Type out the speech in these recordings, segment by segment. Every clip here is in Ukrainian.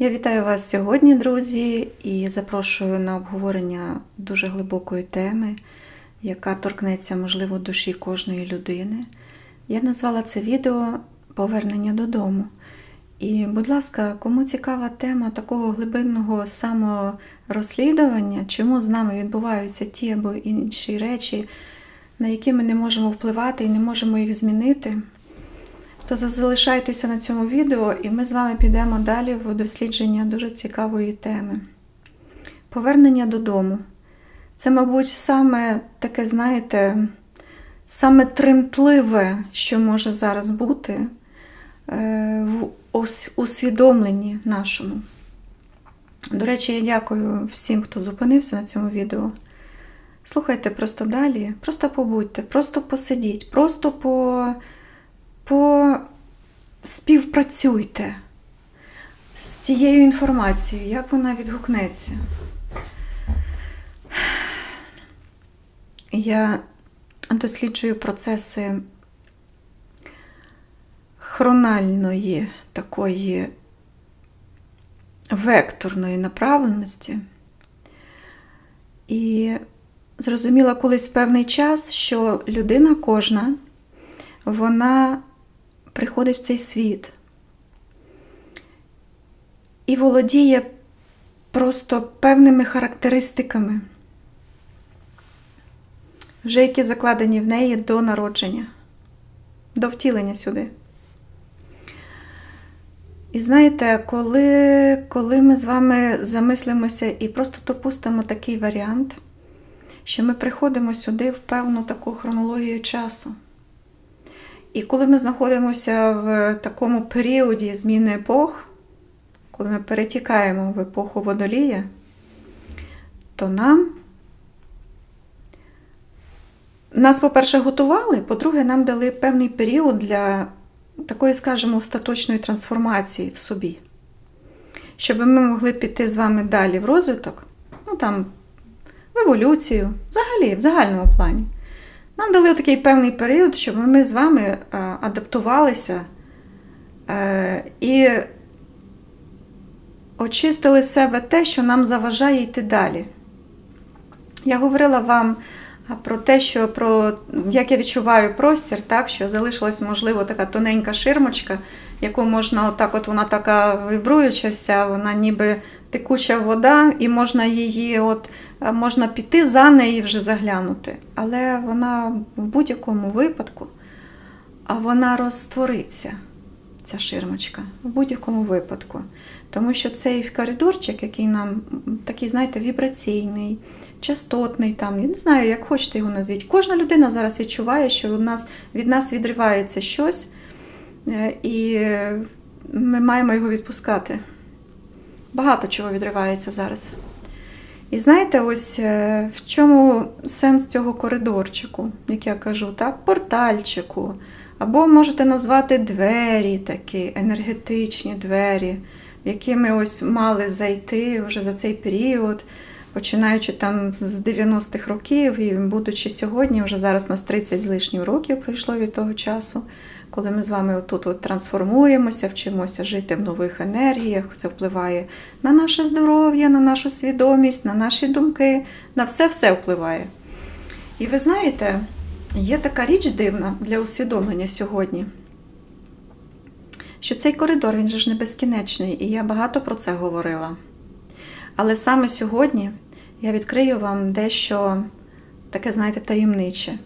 Я вітаю вас сьогодні, друзі, і запрошую на обговорення дуже глибокої теми, яка торкнеться, можливо, душі кожної людини. Я назвала це відео Повернення додому. І, будь ласка, кому цікава тема такого глибинного саморозслідування, чому з нами відбуваються ті або інші речі, на які ми не можемо впливати і не можемо їх змінити, то залишайтеся на цьому відео, і ми з вами підемо далі в дослідження дуже цікавої теми. Повернення додому. Це, мабуть, саме таке, знаєте, саме тремтливе, що може зараз бути е, в усвідомленні нашому. До речі, я дякую всім, хто зупинився на цьому відео. Слухайте просто далі, просто побудьте, просто посидіть, просто по, по співпрацюйте з цією інформацією, як вона відгукнеться. Я досліджую процеси хрональної такої векторної направленості. І зрозуміла колись в певний час, що людина кожна, вона приходить в цей світ і володіє просто певними характеристиками, вже які закладені в неї до народження, до втілення сюди. І знаєте, коли, коли ми з вами замислимося і просто допустимо такий варіант, що ми приходимо сюди в певну таку хронологію часу. І коли ми знаходимося в такому періоді зміни епох, коли ми перетікаємо в епоху водолія, то нам нас, по-перше, готували, по-друге, нам дали певний період для такої, скажімо, остаточної трансформації в собі. Щоб ми могли піти з вами далі в розвиток, ну там, в еволюцію, взагалі, в загальному плані. Нам дали такий певний період, щоб ми з вами е, адаптувалися е, і очистили себе те, що нам заважає йти далі. Я говорила вам про те, що про як я відчуваю простір, так, що залишилась, можливо, така тоненька ширмочка, яку можна, отак, от вона така вібруюча вся, вона ніби текуча вода, і можна її, от, можна піти за неї вже заглянути. Але вона в будь-якому випадку а вона розтвориться, ця ширмочка, в будь-якому випадку. Тому що цей коридорчик, який нам такий, знаєте, вібраційний, частотний, там, я не знаю, як хочете його назвіть. Кожна людина зараз відчуває, що у нас, від нас відривається щось, е, і ми маємо його відпускати. Багато чого відривається зараз. І знаєте, ось е, в чому сенс цього коридорчику, як я кажу, так? портальчику. Або можете назвати двері такі, енергетичні двері, в які ми ось мали зайти вже за цей період, починаючи там з 90-х років і будучи сьогодні, вже зараз у нас 30 з лишнім років пройшло від того часу, коли ми з вами отут от трансформуємося, вчимося жити в нових енергіях, це впливає на наше здоров'я, на нашу свідомість, на наші думки, на все-все впливає. І ви знаєте, є така річ дивна для усвідомлення сьогодні, що цей коридор він же ж не безкінечний, і я багато про це говорила. Але саме сьогодні я відкрию вам дещо таке, знаєте, таємниче,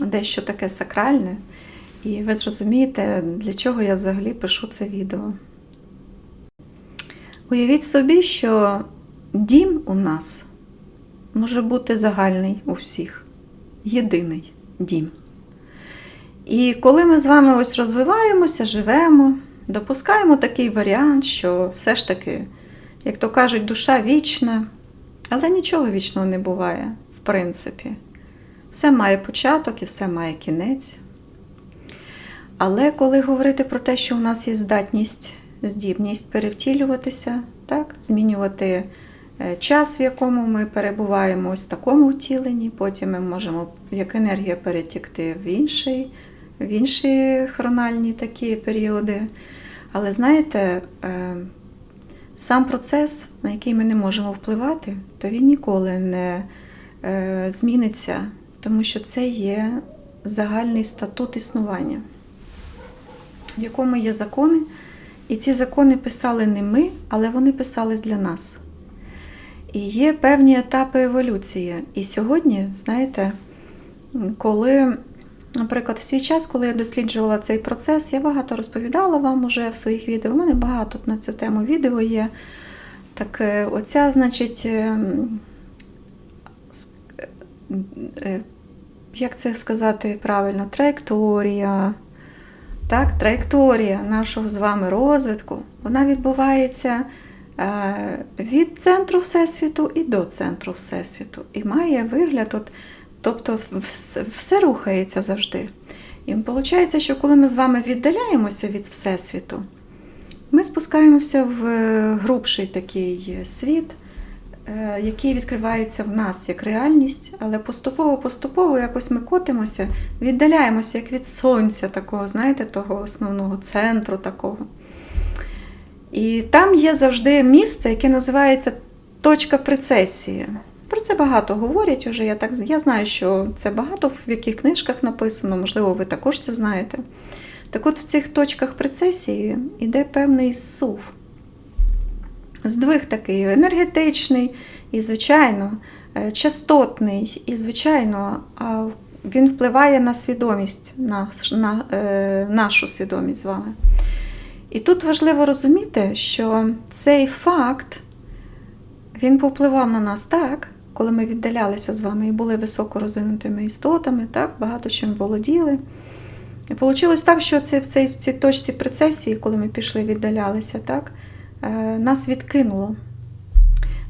дещо таке сакральне, і ви зрозумієте, для чого я взагалі пишу це відео. Уявіть собі, що дім у нас може бути загальний у всіх, єдиний дім. І коли ми з вами ось розвиваємося, живемо, допускаємо такий варіант, що все ж таки, як то кажуть, душа вічна, але нічого вічного не буває, в принципі. Все має початок і все має кінець. Але коли говорити про те, що у нас є здатність, здібність перевтілюватися, так, змінювати е, час, в якому ми перебуваємо ось в такому втіленні, потім ми можемо як енергія перетікти в інший, в інші хрональні такі періоди. Але знаєте, е, сам процес, на який ми не можемо впливати, то він ніколи не е, зміниться, тому що це є загальний статут існування, в якому є закони, і ці закони писали не ми, але вони писались для нас. І є певні етапи еволюції. І сьогодні, знаєте, коли, наприклад, в свій час, коли я досліджувала цей процес, я багато розповідала вам уже в своїх відео. У мене багато на цю тему відео є. Так, е, оця, значить, е, е, як це сказати правильно, траєкторія. Так, траєкторія нашого з вами розвитку, вона відбувається е, від центру Всесвіту і до центру Всесвіту. І має вигляд, от, тобто вс- все рухається завжди. І виходить, що коли ми з вами віддаляємося від Всесвіту, ми спускаємося в е, грубший такий світ, який відкривається в нас як реальність, але поступово-поступово якось ми котимося, віддаляємося як від сонця, такого, знаєте, того основного центру такого. І там є завжди місце, яке називається точка прецесії. Про це багато говорять уже. Я так я знаю, що це багато в яких книжках написано, можливо, ви також це знаєте. Так от в цих точках прецесії йде певний сув. Здвиг такий енергетичний і, звичайно, е, частотний, і, звичайно, він впливає на свідомість, на, на е, нашу свідомість з вами. І тут важливо розуміти, що цей факт він повпливав на нас так, коли ми віддалялися з вами і були високорозвинутими істотами, так, багато чим володіли. І вийшло так, що це в цій, в цій точці прецесії, коли ми пішли, віддалялися, так, нас відкинуло.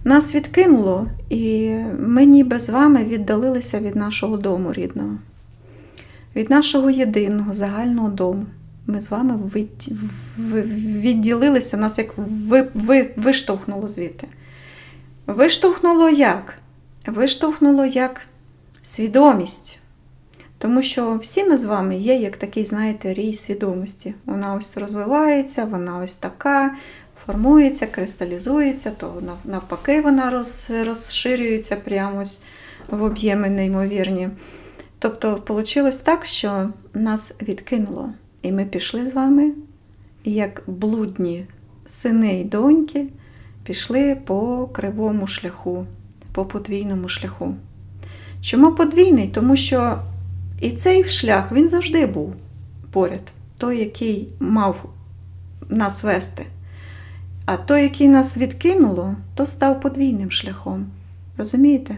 Нас відкинуло, і ми ніби з вами віддалилися від нашого дому рідного, від нашого єдиного загального дому. Ми з вами від, відділилися, нас як ви, ви, виштовхнуло звідти. Виштовхнуло як? Виштовхнуло як свідомість. Тому що всі ми з вами є як такий, знаєте, рій свідомості. Вона ось розвивається, вона ось така, формується, кристалізується, то навпаки вона роз, розширюється прямось в об'єми неймовірні. Тобто вийшло так, що нас відкинуло. І ми пішли з вами, як блудні сини й доньки, пішли по кривому шляху, по подвійному шляху. Чому подвійний? Тому що і цей шлях він завжди був поряд, той, який мав нас вести. А той, який нас відкинуло, то став подвійним шляхом. Розумієте?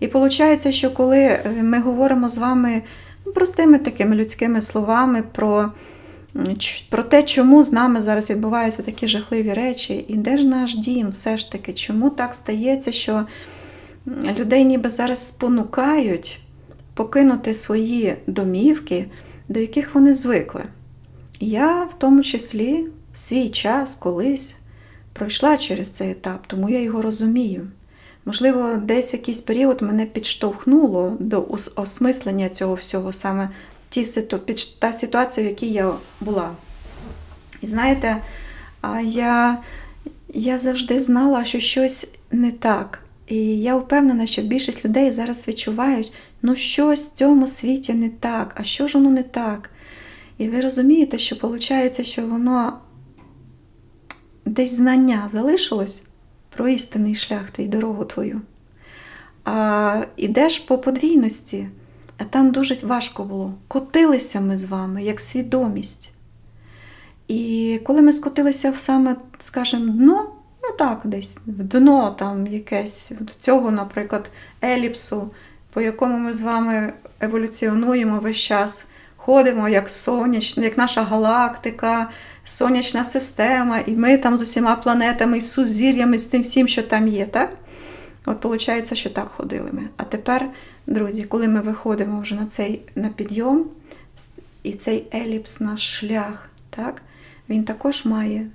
І виходить, що коли е, ми говоримо з вами ну, простими такими людськими словами про, про те, чому з нами зараз відбуваються такі жахливі речі, і де ж наш дім, все ж таки, чому так стається, що людей ніби зараз спонукають покинути свої домівки, до яких вони звикли. Я в тому числі в свій час колись пройшла через цей етап, тому я його розумію. Можливо, десь в якийсь період мене підштовхнуло до осмислення цього всього, саме ті та ситуація, в якій я була. І знаєте, я, я завжди знала, що щось не так. І я впевнена, що більшість людей зараз відчувають, ну щось в цьому світі не так, а що ж воно не так? І ви розумієте, що виходить, що воно десь знання залишилось про істинний шлях та й дорогу твою. А ідеш по подвійності, а там дуже важко було. Котилися ми з вами як свідомість. І коли ми скотилися в саме, скажімо, дно, ну так, десь в дно там якесь до цього, наприклад, еліпсу, по якому ми з вами еволюціонуємо весь час, ходимо як сонячна, як наша галактика, сонячна система, і ми там з усіма планетами, з сузір'ями, з тим всім, що там є, так? От виходить, що так ходили ми. А тепер, друзі, коли ми виходимо вже на цей на підйом, і цей еліпс, наш шлях, так, він також має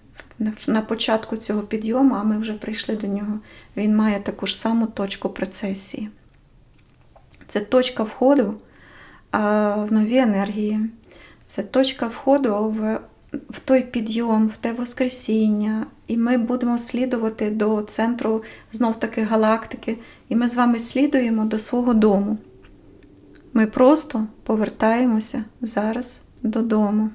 на, початку цього підйому, а ми вже прийшли до нього, він має таку ж саму точку прецесії. Це точка входу в нові енергії, це точка входу в в той підйом, в те Воскресіння, і ми будемо слідувати до центру знов таки галактики, і ми з вами слідуємо до свого дому. Ми просто повертаємося зараз додому.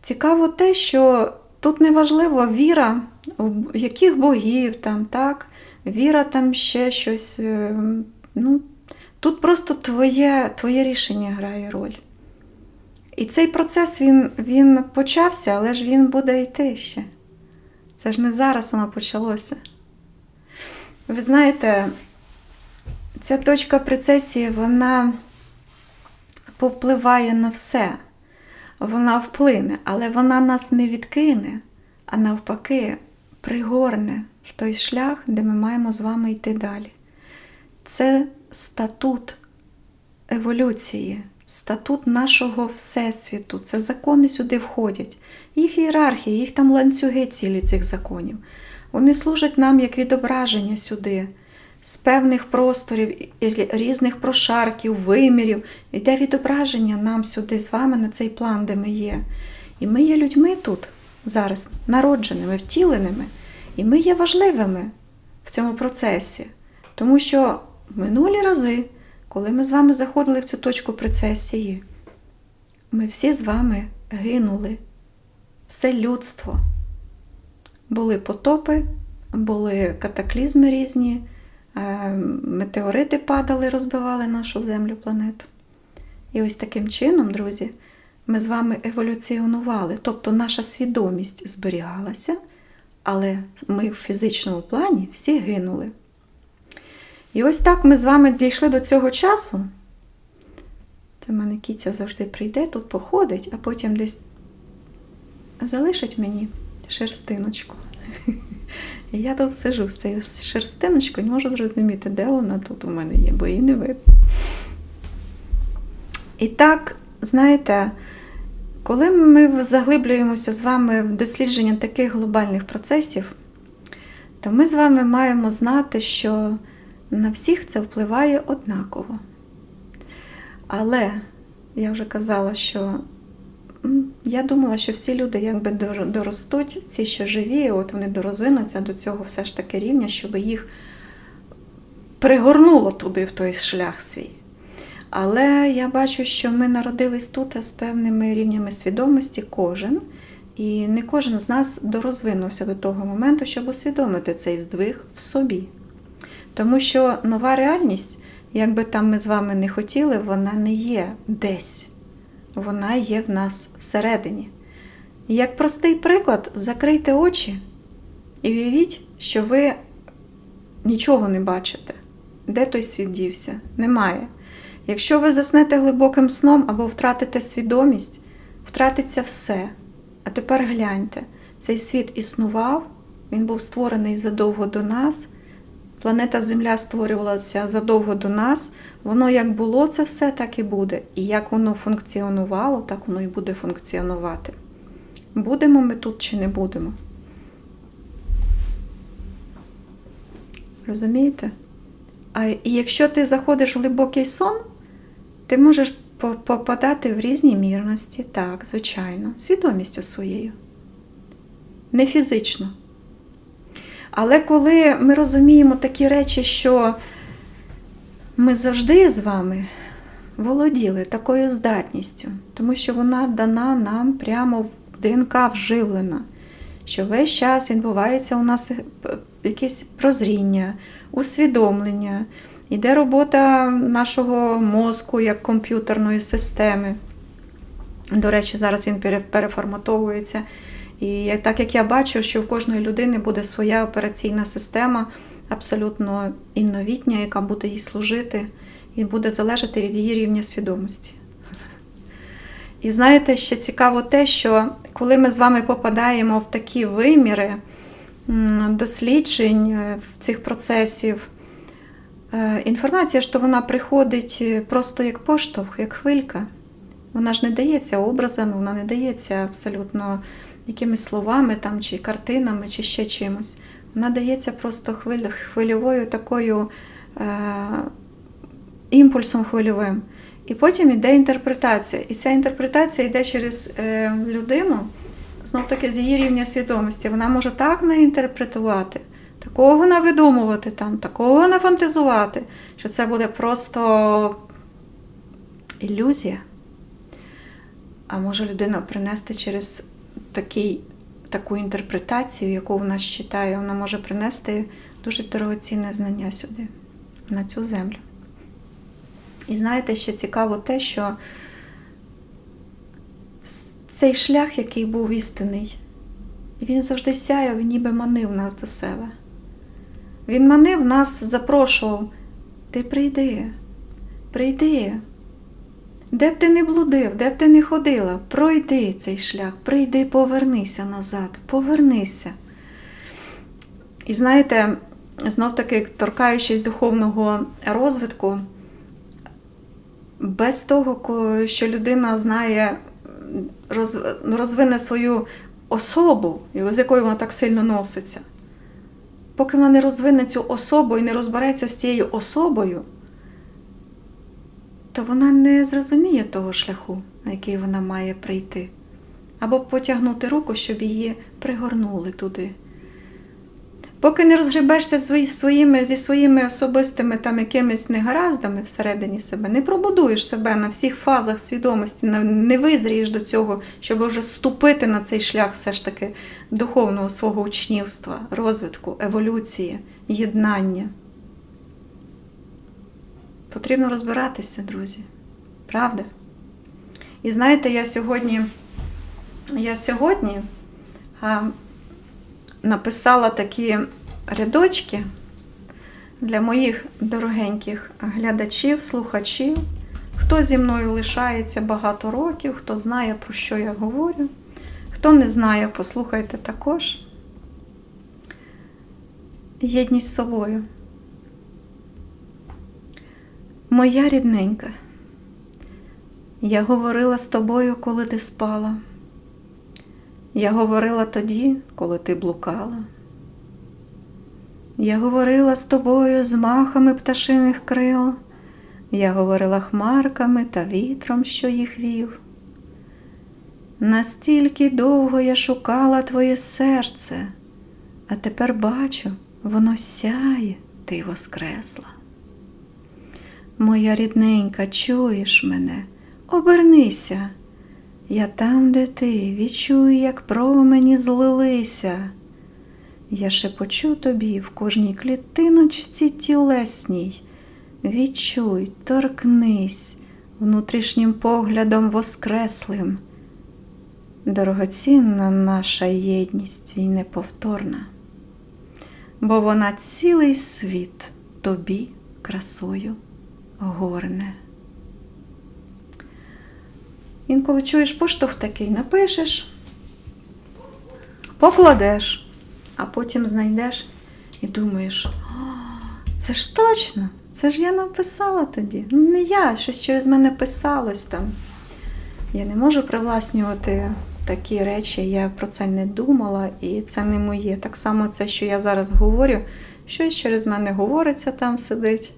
Цікаво те, що тут не важливо віра, в яких богів там, так, віра там ще щось. е, Ну, тут просто твоє, твоє рішення грає роль. І цей процес він, він почався, але ж він буде йти ще. Це ж не зараз воно почалося. Ви знаєте, ця точка прецесії, вона повпливає на все. Вона вплине, але вона нас не відкине, а навпаки, пригорне в той шлях, де ми маємо з вами йти далі. Це статут еволюції, статут нашого Всесвіту. Це закони сюди входять. Їх ієрархії, їх там ланцюги цілі цих законів. Вони служать нам як відображення сюди, з певних просторів, різних прошарків, вимірів. Йде відображення нам сюди з вами на цей план, де ми є. І ми є людьми тут зараз, народженими, втіленими. І ми є важливими в цьому процесі. Тому що минулі рази, коли ми з вами заходили в цю точку прецесії, ми всі з вами гинули. Все людство. Були потопи, були катаклізми різні, е, метеорити падали, розбивали нашу землю, планету. І ось таким чином, друзі, ми з вами еволюціонували. Тобто наша свідомість зберігалася, але ми в фізичному плані всі гинули. І ось так ми з вами дійшли до цього часу. Це в мене кіця завжди прийде, тут походить, а потім десь залишить мені шерстиночку. Я тут сижу з цією шерстиночкою, не можу зрозуміти, де вона тут у мене є, бо її не видно. І так, знаєте, коли ми заглиблюємося з вами в дослідження таких глобальних процесів, то ми з вами маємо знати, що на всіх це впливає однаково. Але я вже казала, що я думала, що всі люди якби доростуть, ці, що живі, от вони дорозвинуться до цього все ж таки рівня, щоб їх пригорнуло туди, в той шлях свій. Але я бачу, що ми народились тут з певними рівнями свідомості, кожен, і не кожен з нас дорозвинувся до того моменту, щоб усвідомити цей здвиг в собі. Тому що нова реальність, як би там ми з вами не хотіли, вона не є десь, вона є в нас всередині. Як простий приклад, закрийте очі і уявіть, що ви нічого не бачите. Де той світ дівся? Немає. Якщо ви заснете глибоким сном або втратите свідомість, втратиться все. А тепер гляньте, цей світ існував, він був створений задовго до нас. Планета Земля створювалася задовго до нас. Воно як було це все, так і буде. І як воно функціонувало, так воно і буде функціонувати. Будемо ми тут чи не будемо. Розумієте? А і якщо ти заходиш в глибокий сон, ти можеш попадати в різні мірності, так, звичайно, свідомістю своєю. Не фізично. Але коли ми розуміємо такі речі, що ми завжди з вами володіли такою здатністю, тому що вона дана нам прямо в ДНК вживлена, що весь час відбувається у нас е, якесь прозріння, усвідомлення, іде робота нашого мозку як комп'ютерної системи. До речі, зараз він переформатовується. І так як я бачу, що в кожної людини буде своя операційна система, абсолютно інновітня, яка буде їй служити, і буде залежати від її рівня свідомості. І знаєте, ще цікаво те, що коли ми з вами попадаємо в такі виміри досліджень е, цих процесів, е, інформація, що вона приходить е, просто як поштовх, як хвилька. Вона ж не дається образами, вона не дається абсолютно якимись словами там, чи картинами, чи ще чимось. Вона дається просто хвиль, хвильовою такою е, імпульсом хвильовим. І потім йде інтерпретація. І ця інтерпретація йде через е, людину, знов таки з її рівня свідомості. Вона може так не інтерпретувати, такого навидумувати там, такого нафантазувати, що це буде просто ілюзія. А може людина принести через такий, таку інтерпретацію, яку вона читає, вона може принести дуже дорогоцінне знання сюди, на цю землю. І знаєте, ще цікаво те, що цей шлях, який був істинний, він завжди сяяв, ніби манив нас до себе. Він манив нас, запрошував: ти прийди, прийди. Де б ти не блудив, де б ти не ходила, пройди цей шлях, прийди, повернися назад, повернися. І знаєте, знов таки, торкаючись духовного розвитку, без того, що людина знає, розвине свою особу, з якою вона так сильно носиться, поки вона не розвине цю особу і не розбереться з цією особою, то вона не зрозуміє того шляху, на який вона має прийти, або потягнути руку, щоб її пригорнули туди. Поки не розгребешся свої- своїми, зі своїми особистими там якимись негараздами всередині себе, не пробудуєш себе на всіх фазах свідомості, не визрієш до цього, щоб вже ступити на цей шлях все ж таки духовного свого учнівства, розвитку, еволюції, єднання. Потрібно розбиратися, друзі. Правда? І знаєте, я сьогодні, я сьогодні а, написала такі рядочки для моїх дорогеньких глядачів, слухачів. Хто зі мною лишається багато років, хто знає, про що я говорю. Хто не знає, послухайте також. Єдність з собою. Моя рідненька, я говорила з тобою, коли ти спала. Я говорила тоді, коли ти блукала. Я говорила з тобою з махами пташиних крил. Я говорила хмарками та вітром, що їх вів. Настільки довго я шукала твоє серце, а тепер бачу, воно сяє, ти воскресла. Моя рідненька, чуєш мене, обернися. Я там, де ти, відчую, як промені злилися. Я шепочу тобі в кожній клітиночці тілесній. Відчуй, торкнись внутрішнім поглядом воскреслим. Дорогоцінна наша єдність і неповторна, бо вона цілий світ тобі красою горне. Інколи чуєш поштовх такий, напишеш, покладеш, а потім знайдеш і думаєш, це ж точно, це ж я написала тоді. Ну, не я, щось через мене писалось там. Я не можу привласнювати такі речі, я про це не думала, і це не моє. Так само це, що я зараз говорю, щось через мене говориться там сидить.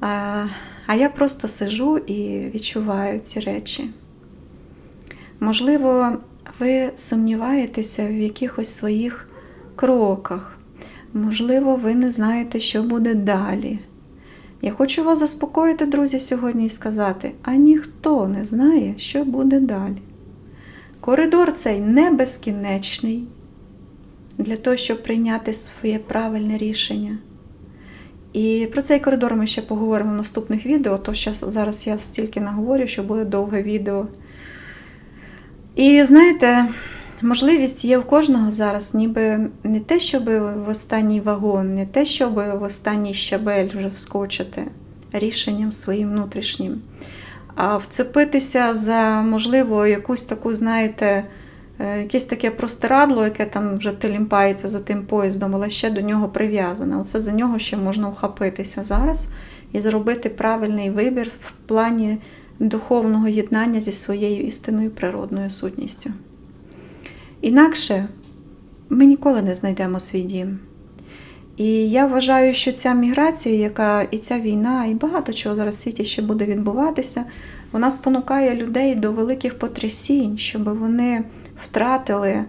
А, я просто сижу і відчуваю ці речі. Можливо, ви сумніваєтеся в якихось своїх кроках. Можливо, ви не знаєте, що буде далі. Я хочу вас заспокоїти, друзі, сьогодні і сказати: а ніхто не знає, що буде далі. Коридор цей не безкінечний для того, щоб прийняти своє правильне рішення. І про цей коридор ми ще поговоримо в наступних відео, то зараз я стільки наговорю, що буде довге відео. І знаєте, можливість є в кожного зараз, ніби не те, щоб в останній вагон, не те, щоб в останній щабель вже вскочити рішенням своїм внутрішнім, а вцепитися за, можливо, якусь таку, знаєте, якесь таке простирадло, яке там вже телімпається за тим поїздом, але ще до нього прив'язане. Оце за нього ще можна вхопитися зараз і зробити правильний вибір в плані духовного єднання зі своєю істинною природною сутністю. Інакше ми ніколи не знайдемо свій дім. І я вважаю, що ця міграція, яка і ця війна, і багато чого зараз в світі ще буде відбуватися, вона спонукає людей до великих потрясінь, щоб вони втратили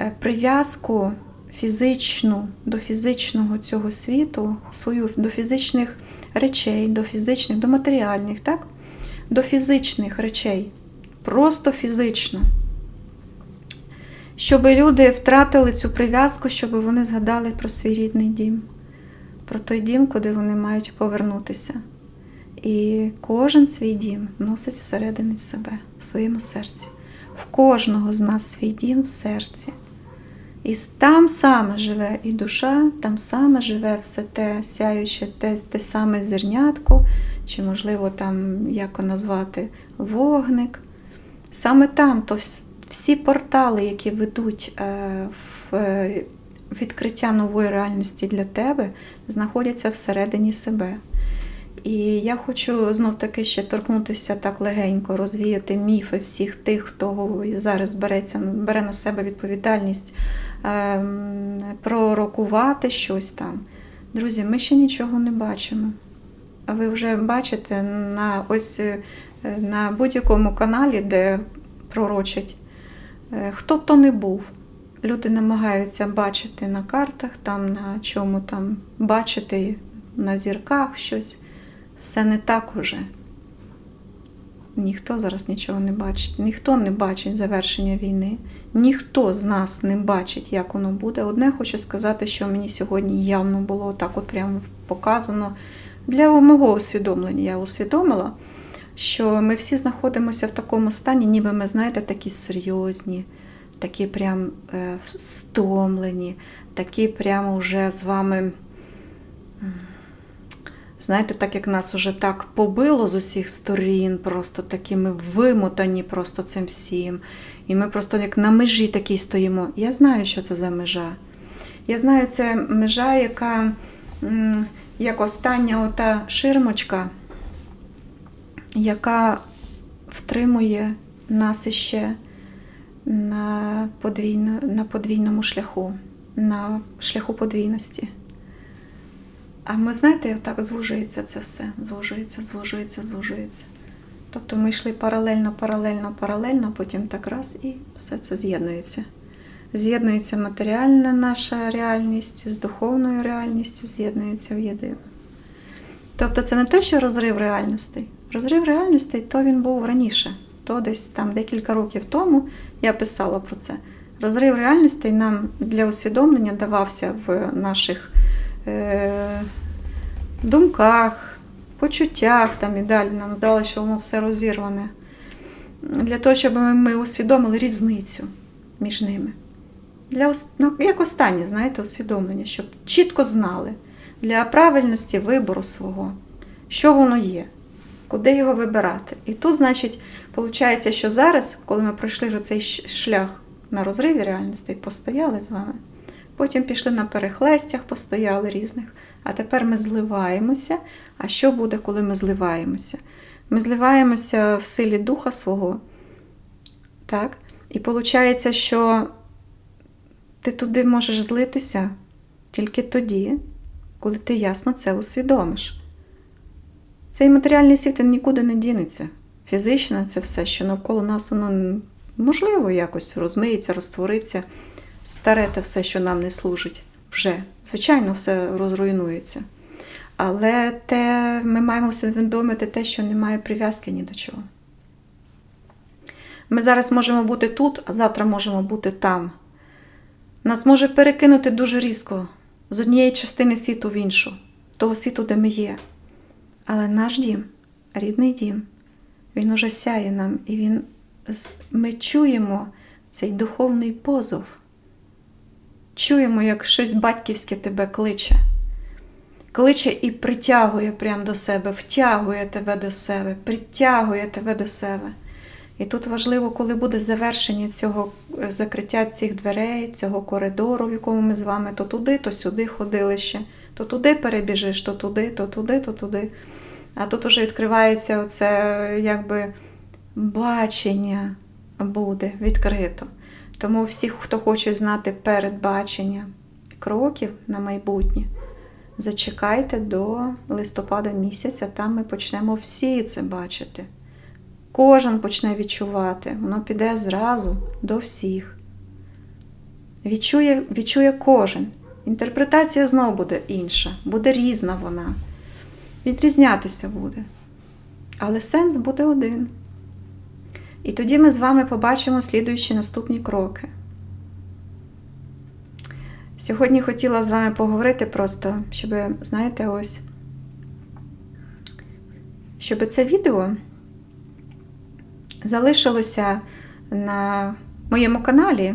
е, прив'язку фізичну до фізичного цього світу, свою до фізичних речей, до фізичних, до матеріальних, так? До фізичних речей. Просто фізично. Щоб люди втратили цю прив'язку, щоб вони згадали про свій рідний дім, про той дім, куди вони мають повернутися. І кожен свій дім носить всередині себе, в своєму серці. В кожного з нас свій дім в серці. І там саме живе і душа, там саме живе все те сяюче, те, те саме зернятко, чи, можливо, там, як назвати, вогник. Саме там то всі портали, які ведуть е, в е, відкриття нової реальності для тебе, знаходяться всередині себе. І я хочу знов таки ще торкнутися так легенько, розвіяти міфи всіх тих, хто зараз береться, бере на себе відповідальність ем, пророкувати щось там. Друзі, ми ще нічого не бачимо. А ви вже бачите на ось е, на будь-якому каналі, де пророчать, е, хто б то не був. Люди намагаються бачити на картах, там на чому там бачити на зірках щось. Все не так уже. Ніхто зараз нічого не бачить, ніхто не бачить завершення війни, ніхто з нас не бачить, як воно буде. Одне хочу сказати, що мені сьогодні явно було так от прямо показано. Для мого усвідомлення я усвідомила, що ми всі знаходимося в такому стані, ніби ми, знаєте, такі серйозні, такі прям е, стомлені, такі прямо вже з вами. Знаєте, так як нас уже так побило з усіх сторін, просто такі ми вимотані просто цим всім. І ми просто як на межі такій стоїмо. Я знаю, що це за межа. Я знаю, це межа, яка як остання ота ширмочка, яка втримує нас іще на, подвійно, на подвійному шляху, на шляху подвійності. А ми, знаєте, отак звужується це все. Звужується, звужується, звужується. Тобто ми йшли паралельно, паралельно, паралельно, потім так раз і все це з'єднується. З'єднується матеріальна наша реальність з духовною реальністю, з'єднується в єдину. Тобто це не те, що розрив реальностей. Розрив реальностей то він був раніше, то десь там декілька років тому я писала про це. Розрив реальностей нам для усвідомлення давався в наших думках, почуттях там і далі. Нам здалося, що воно все розірване. Для того, щоб ми, ми усвідомили різницю між ними. Для, ну, як останнє, знаєте, усвідомлення, щоб чітко знали для правильності вибору свого, що воно є, куди його вибирати. І тут, значить, виходить, що зараз, коли ми пройшли цей шлях на розриві реальностей, постояли з вами, потім пішли на перехлестях, постояли різних, а тепер ми зливаємося. А що буде, коли ми зливаємося? Ми зливаємося в силі духа свого. Так? І виходить, що ти туди можеш злитися тільки тоді, коли ти ясно це усвідомиш. Цей матеріальний світ він нікуди не дінеться. Фізично це все, що навколо нас, воно можливо якось розмиється, розтвориться, старе те все, що нам не служить. Вже, звичайно, все розруйнується. Але те, ми маємо усвідомити те, що немає прив'язки ні до чого. Ми зараз можемо бути тут, а завтра можемо бути там. Нас може перекинути дуже різко з однієї частини світу в іншу, того світу, де ми є. Але наш дім, рідний дім, він уже сяє нам, і він, ми чуємо цей духовний позов. Чуємо, як щось батьківське тебе кличе. Кличе і притягує прямо до себе, втягує тебе до себе, притягує тебе до себе. І тут важливо, коли буде завершення цього е, закриття цих дверей, цього коридору, в якому ми з вами то туди, то сюди ходили ще, то туди перебіжиш, то туди, то туди, то туди. А тут уже відкривається оце е, якби бачення буде відкрито. Тому всі, хто хоче знати передбачення кроків на майбутнє, зачекайте до листопада місяця, там ми почнемо всі це бачити. Кожен почне відчувати, воно піде зразу до всіх. Відчує, відчує кожен. Інтерпретація знову буде інша, буде різна вона. Відрізнятися буде. Але сенс буде один. І тоді ми з вами побачимо слідуючі наступні кроки. Сьогодні хотіла з вами поговорити просто, щоб, знаєте, ось, щоб це відео залишилося на моєму каналі.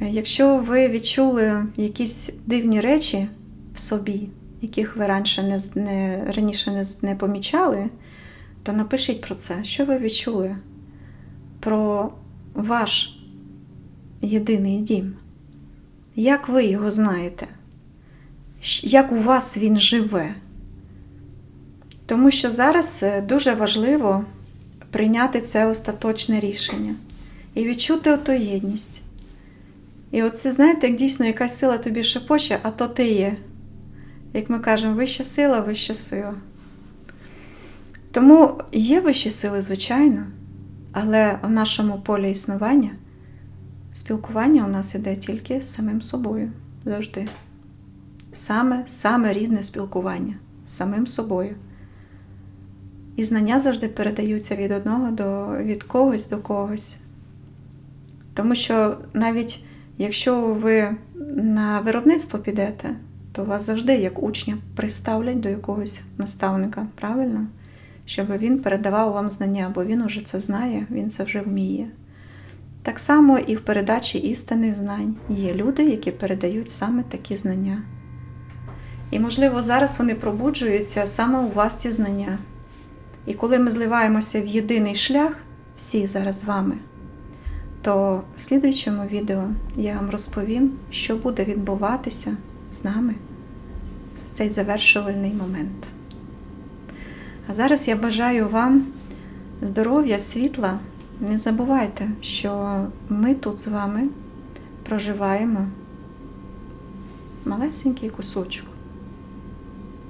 Якщо ви відчули якісь дивні речі в собі, яких ви раніше не, не, раніше не, не помічали, то напишіть про це, що ви відчули про ваш єдиний дім. Як ви його знаєте? Як у вас він живе? Тому що зараз е, дуже важливо прийняти це остаточне рішення і відчути ото єдність. І оце, знаєте, як дійсно якась сила тобі шепоче, а то ти є. Як ми кажемо, вища сила, вища сила. Тому є вищі сили, звичайно, але у нашому полі існування спілкування у нас іде тільки з самим собою завжди. Саме, саме рідне спілкування з самим собою. І знання завжди передаються від одного до від когось до когось. Тому що навіть якщо ви на виробництво підете, то вас завжди, як учня, приставлять до якогось наставника, правильно? Щоб він передавав вам знання, бо він уже це знає, він це вже вміє. Так само і в передачі істинних знань є люди, які передають саме такі знання. І, можливо, зараз вони пробуджуються саме у вас ці знання. І коли ми зливаємося в єдиний шлях, всі зараз з вами, то в слідуючому відео я вам розповім, що буде відбуватися з нами в цей завершувальний момент. А зараз я бажаю вам здоров'я, світла. Не забувайте, що ми тут з вами проживаємо малесенький кусочок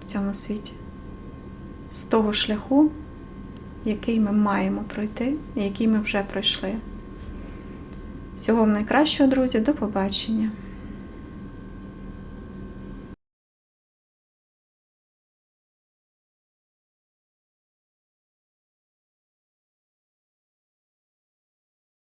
в цьому світі з того шляху, який ми маємо пройти і який ми вже пройшли. Всього вам найкращого, друзі, до побачення!